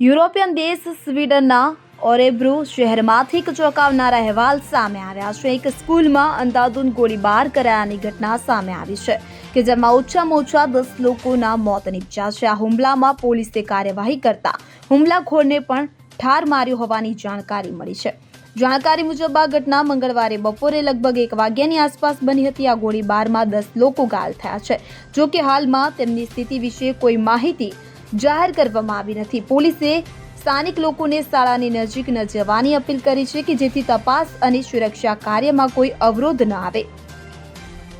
European દેશ સ્વીડનના ઓરેબ્રુ શહેરમાંથી એક ચોંકાવનારા અહેવાલ સામે આવ્યા છે. એક સ્કૂલમાં અંધાધૂંધ ગોળીબાર કરાયાની ઘટના સામે આવી છે કે જેમાં ઓછામાં ઓછા દસ લોકોના મોત નીપજ્યા છે. આ હુમલામાં પોલીસે કાર્યવાહી કરતા હુમલાખોરને પણ ઠાર માર્યો હોવાની જાણકારી મળી છે. જાણકારી મુજબ આ ઘટના મંગળવારે બપોરે લગભગ એક વાગ્યાની આસપાસ બની હતી. આ ગોળીબારમાં દસ લોકો ઘાયલ થયા છે. જો કે હાલમાં તેમની સ્થિતિ વિશે કોઈ માહિતી જાહેર કરવામાં આવી નથી. પોલીસે સ્થાનિક લોકોને શાળાની નજીક ન જવાની અપીલ કરી છે કે જેથી તપાસ અને સુરક્ષા કાર્યમાં કોઈ અવરોધ ન આવે.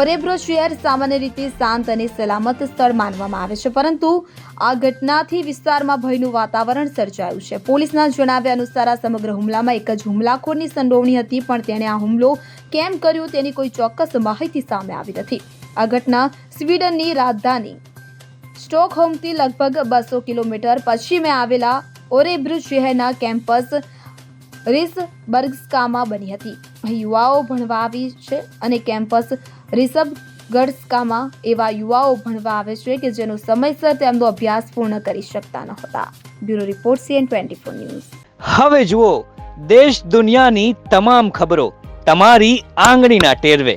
ઓરેબ્રો શહેર સામાન્ય રીતે શાંત અને સલામત સ્થળ માનવામાં આવે છે, પરંતુ આ ઘટનાથી વિસ્તારમાં ભયનું વાતાવરણ સર્જાયું છે. પોલીસના જણાવ્યા અનુસાર, આ સમગ્ર હુમલામાં એક જ હુમલાખોરની સંડોવણી હતી, પણ તેણે આ હુમલો કેમ કર્યો તેની કોઈ ચોક્કસ માહિતી સામે આવી નથી. આ ઘટના સ્વીડનની રાજધાની સ્ટોકહોમથી લગભગ બસો કિલોમીટર પશ્ચિમે આવેલા ઓરેબ્રુ શહેરના કેમ્પસ રિસબર્ગસ્કામાં બની હતી. યુવાઓ ભણવા આવી છે અને કેમ્પસ રિસબગર્સ્કામાં એવા યુવાઓ ભણવા આવે છે કે જેનો સમયસર તેમનો અભ્યાસ પૂર્ણ કરી શકતા ન હતા bureau report CN twenty four news. હવે જુઓ, દેશ દુનિયાની તમામ ખબરો તમારી આંગળીના ટેરવે.